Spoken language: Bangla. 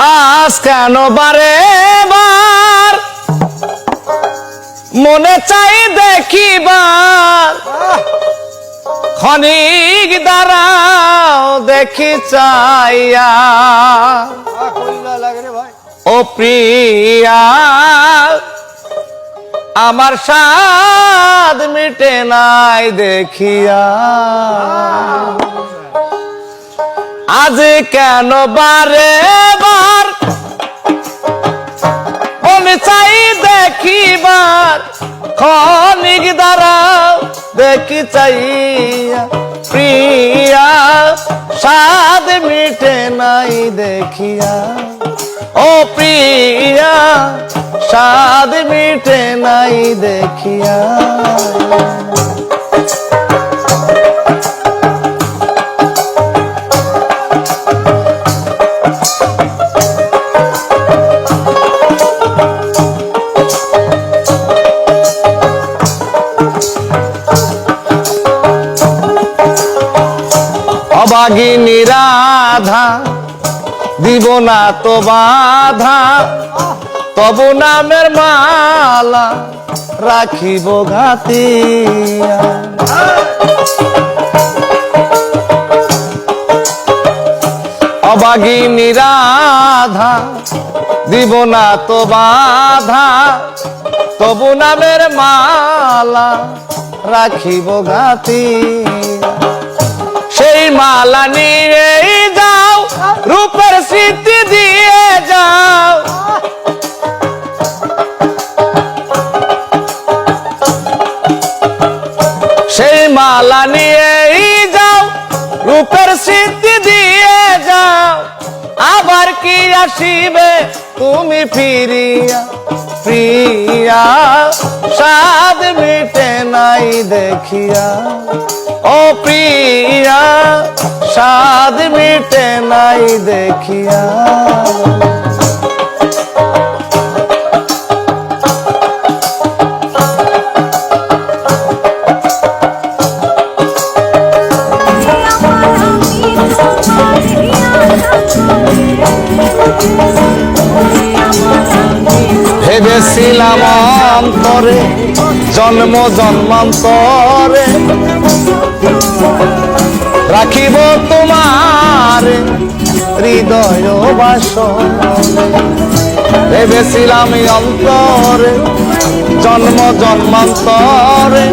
আজ কেন বারে বার মনে চাই দেখিবার। ক্ষণিক দাঁড়াও দেখি চাইয়া। ও প্রিয়া আমার স্বাদ মিটে নাই দেখিয়া। আজ কেন বারে বার? মনে চাই দেখিবার, ক্ষণিক দাঁড়াও, দেখি চাইয়া, প্রিয়া, স্বাদ মিটে নাই দেখিয়া। ও প্রিয়া, স্বাদ মিটে নাই দেখিয়া। অবাগিনী রাধা, দিব না তো বাধা। তবু নামের মালা রাখিব ঘাতিয়া। অবাগিনী রাধা, দিব না তো বাধা। তবু নামের মালা রাখিব ঘাতিয়া। সেই মালা নিয়ে যাও, রূপের স্মৃতি দিয়ে যাও। সেই মালা নিয়ে যাও, রূপের স্মৃতি দিয়ে যাও। আবার কি আসিবে তুমি ফিরিয়া প্রিয়া স্বাদ মিটে নাই দেখিয়া। ও প্রিয়া স্বাদ মিটে নাই দেখিয়া। ভেবেছিলাম অন্তরে জন্ম জন্মান্তরে। রাখিব তোমার হৃদয় বাসন। ভেবেছিলাম অন্তরে জন্ম জন্মান্তরে